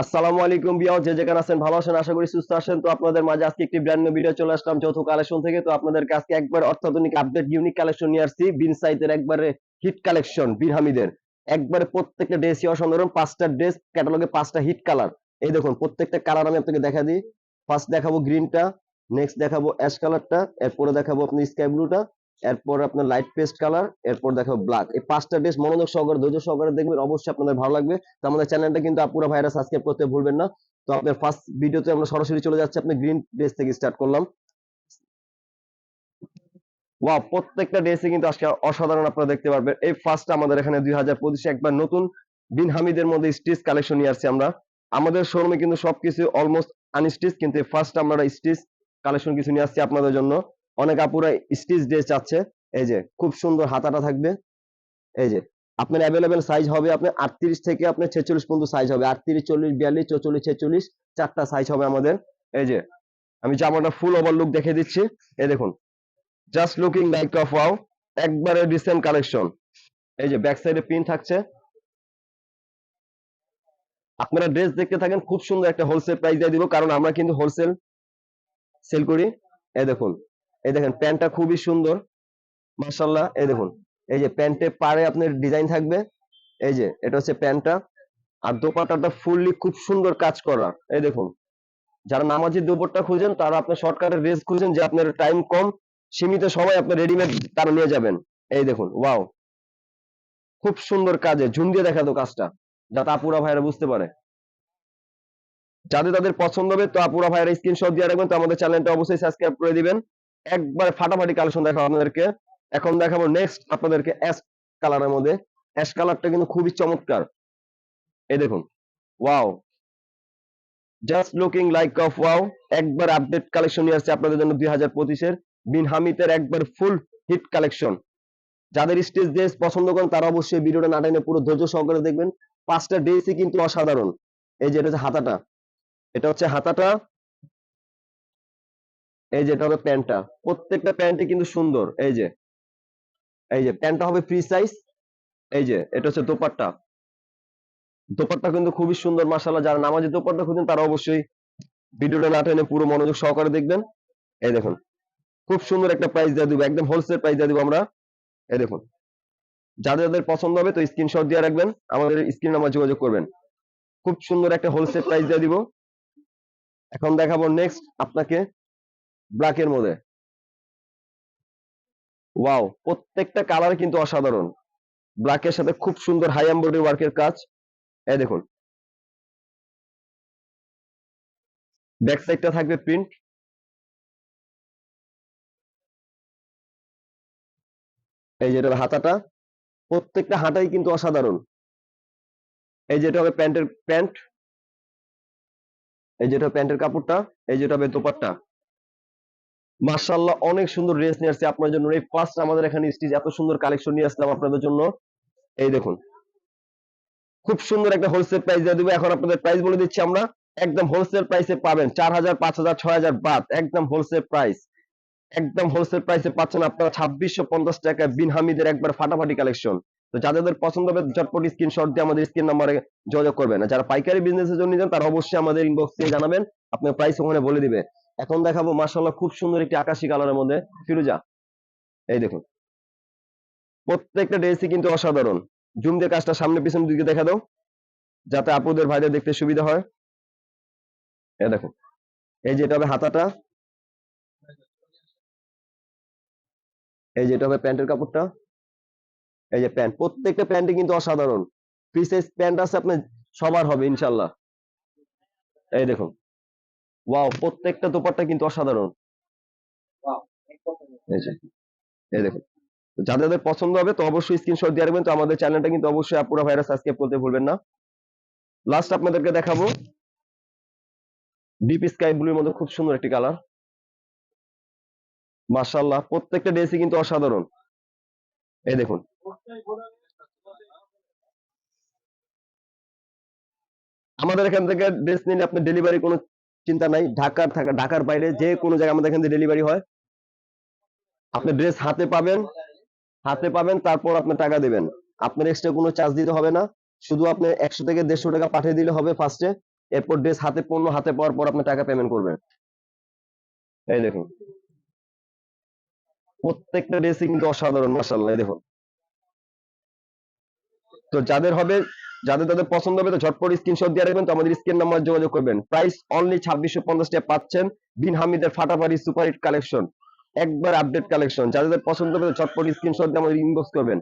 আসসালামু আলাইকুম বিয়াও যে যেখানে আছেন, ভালো আছেন, আশা করি সুস্থ আছেন। তো আপনাদের মাঝে আজকে একটি ব্র্যান্ড নিউ ভিডিও চলে আসলাম, যৌথ কালেকশন থেকে। তো আপনাদেরকে আজকে একবার অত্যাধুনিক আপডেট ইউনিক কালেকশন নিয়ে আসছি, বিন সাইতের একবারে হিট কালেকশন বিন হামিদের। একবারে প্রত্যেকটা ড্রেসই অসাধারণ, পাঁচটা ড্রেস ক্যাটালগে পাঁচটা হিট কালার এই দেখুন, প্রত্যেকটা কালার আমি আপনাকে দেখা দিই। ফার্স্ট দেখাবো গ্রিনটা নেক্সট দেখাবো অ্যাশ কালারটা এরপরে দেখাবো আপনি স্কাই ব্লুটা এরপর আপনার লাইট পেস্ট কালার এরপর দেখাবো ব্ল্যাক এই পাঁচটা ড্রেস মনোযোগ সহকারে, ধৈর্য সহকারে দেখবেন, অবশ্যই আপনাদের ভালো লাগবে। তো আমাদের চ্যানেলটা কিন্তু আপুরা ভাইরা সাবস্ক্রাইব করতে ভুলবেন না। তো আপনার ফার্স্ট ভিডিওতে আমরা সরাসরি চলে যাচ্ছি, আপনি গ্রিন ড্রেস থেকে স্টার্ট করলাম। ওয়াও প্রত্যেকটা ড্রেসে কিন্তু আজকে অসাধারণ আপনারা দেখতে পারবেন। এই ফার্স্ট আমাদের এখানে দুই হাজার পঁচিশে একবার নতুন বিন হামিদের মধ্যে স্টিচ কালেকশন নিয়ে আসছি আমরা। আমাদের শোরুমে কিন্তু সবকিছু অলমোস্ট আনস্টিচ কিন্তু ফার্স্ট আমরা স্টিচ কালেকশন কিছু নিয়ে আসছি আপনাদের জন্য। অনেক আপুরা স্টিচ ড্রেস চাচ্ছে। এই যে, খুব সুন্দর হাতাটা থাকবে। এই যে, আপনার অ্যাভেলেবেল সাইজ হবে আপনার আটত্রিশ থেকে আপনার ছেচল্লিশ পর্যন্ত সাইজ হবে। আটত্রিশ, চল্লিশ, বিয়াল্লিশ, চৌচল্লিশ, ছেচল্লিশ চারটা সাইজ হবে আমাদের। এই যে, আমি জামাটা ফুল ওভার লুক দেখে দিচ্ছি। এই দেখুন just looking like of wow একবারে রিসেন্ট কালেকশন এই যে ব্যাক সাইডে পিন থাকছে। আপনারা ড্রেস দেখতে থাকেন, খুব সুন্দর একটা হোলসেল প্রাইস দিয়ে দিব, কারণ আমরা কিন্তু হোলসেল সেল করি। এই দেখুন এই দেখেন প্যান্টটা খুবই সুন্দর। মার্শাল্লাহ এই দেখুন। এই যে প্যান্টে পাড়ে আপনার ডিজাইন থাকবে। এই যে, এটা হচ্ছে প্যান্টটা আর দোপাট্টাটা ফুললি খুব সুন্দর কাজ করা। এই দেখুন। যারা নামাজি দুপুরটা খুঁজেন, তারা আপনার শর্টকাটের ড্রেস খুঁজেন যে আপনার টাইম কম, সীমিত সময় আপনি রেডিমেড তারা নিয়ে যাবেন। এই দেখুন, ওয়াও। খুব সুন্দর কাজে, ঝুম দিয়ে দেখা তো কাজটা, যাতে আপুরা ভাইরা বুঝতে পারে। যাদের তাদের পছন্দ হবে, তো আপুরা ভাইরা স্ক্রিনশট দিয়ে রাখবেন, তো আমাদের চ্যানেলটা অবশ্যই সাবস্ক্রাইব করে দিবেন। একবার ফাটাফাটি কালেকশন দেখাবো আপনাদেরকে। এখন দেখাবো নেক্সট আপনাদেরকে অ্যাশ কালারের মধ্যে। অ্যাশ কালারটা কিন্তু খুবই চমৎকার। এই দেখুন wow just looking like of wow একবার আপডেট কালেকশন নিয়ে আসছে আপনাদের জন্য দুই হাজার পঁচিশের। বিন হামিতের একবার ফুল হিট কালেকশন যাদের স্টেজ ড্রেস পছন্দ করেন, তারা অবশ্যই ভিডিওটা না টেনে পুরো ধৈর্য সহকারে দেখবেন। পাঁচটা ড্রেসই কিন্তু অসাধারণ। এই যে এটা হচ্ছে হাতাটা। এটা হচ্ছে হাতাটা। এই যে এটা হবে প্যান্টটা। প্রত্যেকটা প্যান্টই কিন্তু সুন্দর। এই যে এই যে, প্যান্টটা হবে ফ্রি সাইজ এই যে, এটা হচ্ছে দোপাট্টা। দোপাট্টা কিন্তু খুবই সুন্দর মাসাল্লাহ যারা নামাজি দোপাট্টা খুঁজেন, তারা অবশ্যই ভিডিওটা না টেনে পুরো মনোযোগ সহকারে দেখবেন। এই দেখুন, খুব সুন্দর একটা প্রাইস দিয়ে দিব, একদম হোলসেল প্রাইস দিয়ে দিব আমরা। এই দেখুন, যাদের যাদের পছন্দ হবে তো স্ক্রিনশট দিয়ে রাখবেন, আমাদের স্ক্রিন নাম্বার যোগাযোগ করবেন। খুব সুন্দর একটা হোলসেল প্রাইস দিয়ে দিব। এখন দেখাবো নেক্সট আপনাকে ব্ল্যাকের মধ্যে। ওয়াও প্রত্যেকটা কালার কিন্তু অসাধারণ। ব্ল্যাকের সাথে খুব সুন্দর হাই এমব্রয়ডারি ওয়ার্কের কাজ। এই দেখুন। ব্যাক সাইডটা থাকবে প্রিন্ট এই যেটা হাতাটা। প্রত্যেকটা হাতাই কিন্তু অসাধারণ। এই যেটা হবে প্যান্টের প্যান্ট। এই যেটা প্যান্টের কাপড়টা। এই যেটা হবে দোপাট্টা। মার্শাল্লাহ অনেক সুন্দর ড্রেস নিয়ে আসছে আপনার জন্য। এই ফার্স্ট আমাদের এখানে স্টিচ এত সুন্দর কালেকশন নিয়ে আসলাম আপনাদের জন্য। এই দেখুন। খুব সুন্দর একটা হোলসেল প্রাইস দিয়ে দেবো। এখন আপনাদের প্রাইস বলে দিচ্ছি আমরা। একদম হোলসেল প্রাইসে পাবেন চার হাজার, পাঁচ হাজার, ছয় হাজার বাদ। একদম হোলসেল প্রাইস একদম হোলসেল প্রাইসে পাচ্ছেন আপনারা ছাব্বিশশো পঞ্চাশ টাকা বিন হামিদের একবার ফাটাফাটি কালেকশন তো যাদের পছন্দ হবে, ঝটপট স্ক্রিনশট দিয়ে আমাদের স্ক্রিন নাম্বারে যোগাযোগ করবেন। যারা পাইকারি বিজনেসের জন্য নিতেন তারা অবশ্যই আমাদের ইনবক্স জানাবেন। আপনার প্রাইস ওখানে বলে দিবে। এখন দেখাবো মার্শাল্লাহ খুব সুন্দর একটি আকাশি কালারের মধ্যে। ফিরোজা, এই দেখুন। প্রত্যেকটা ড্রেসই কিন্তু অসাধারণ। জুম দিয়ে কাজটা সামনে পিছনের দিকে দেখা দাও, যাতে আপুদের, ভাইদের দেখতে সুবিধা হয়। এই দেখুন। এই যেটা হবে হাতাটা। এই যেটা হবে প্যান্টের কাপড়টা। এই যে প্যান্ট। প্রত্যেকটা প্যান্টই কিন্তু অসাধারণ। ফ্রি প্যান্ট আছে আপনার, সবার হবে ইনশাল্লাহ এই দেখুন। ওয়াও প্রত্যেকটা দোপাট্টা কিন্তু অসাধারণ। এই দেখুন। যাদের যাদের পছন্দ হবে তো অবশ্যই স্ক্রিনশট দিয়ে রাখবেন। তো আমাদের চ্যানেলটা কিন্তু অবশ্যই আপুরা ভাইরাস সাবস্ক্রাইব করতে ভুলবেন না। লাস্ট আপনাদেরকে দেখাবো। ডিপ স্কাই ব্লুর মধ্যে খুব সুন্দর একটি কালার মার্শাল্লাহ প্রত্যেকটা ড্রেসই কিন্তু অসাধারণ। এই দেখুন। আমাদের এখান থেকে ড্রেস নিলে আপনি ডেলিভারি কোনো চিন্তা নাই, ঢাকার থাকা, ঢাকার বাইরে যে কোনো জায়গায় আমাদের এখান থেকে ডেলিভারি হয়। আপনি ড্রেস হাতে পাবেন হাতে পাবেন, তারপর আপনি টাকা দিবেন। আপনার এক্সট্রা কোনো চার্জ দিতে হবে না। শুধু আপনি একশো থেকে দেড়শো টাকা পাঠিয়ে দিলে হবে ফার্স্টে এরপর ড্রেস হাতে পণ্য হাতে পাওয়ার পর আপনি টাকা পেমেন্ট করবেন। এই দেখুন। প্রত্যেকটা ড্রেসই কিন্তু অসাধারণ মাসাল্লাহ দেখুন। তো যাদের হবে যাদের তাদের পছন্দ হবে তো ঝটপট স্ক্রিনশট দিয়ে রাখবেন। তো আমাদের স্ক্রিন নাম্বার যোগাযোগ করবেন। প্রাইস অনলি ছাব্বিশশো পঞ্চাশ টাকা পাচ্ছেন বিন হামিদের ফাটাফাটি সুপার হিট কালেকশন একবার আপডেট কালেকশন যাদের পছন্দ হবে তো ঝটপট স্ক্রিনশট দিয়ে আমাদের ইনবক্স করবেন।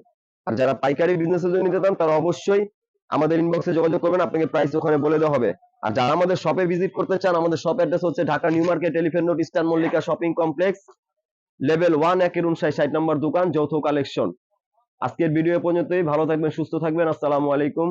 আর যারা পাইকারি বিজনেসের জন্য নিতে চান, তারা অবশ্যই আমাদের ইনবক্সে যোগাযোগ করবেন। আপনাকে প্রাইস ওখানে বলে দেওয়া হবে। আর যারা আমাদের শপে ভিজিট করতে চান, আমাদের শপ অ্যাড্রেস হচ্ছে Dhaka new market elephant road eastern Mallika shopping complex level one একের উনষাট, ষাট নম্বর দোকান, যৌথ কালেকশন আজকের ভিডিও পর্যন্তই। ভালো থাকবেন, সুস্থ থাকবেন। আসসালামু আলাইকুম।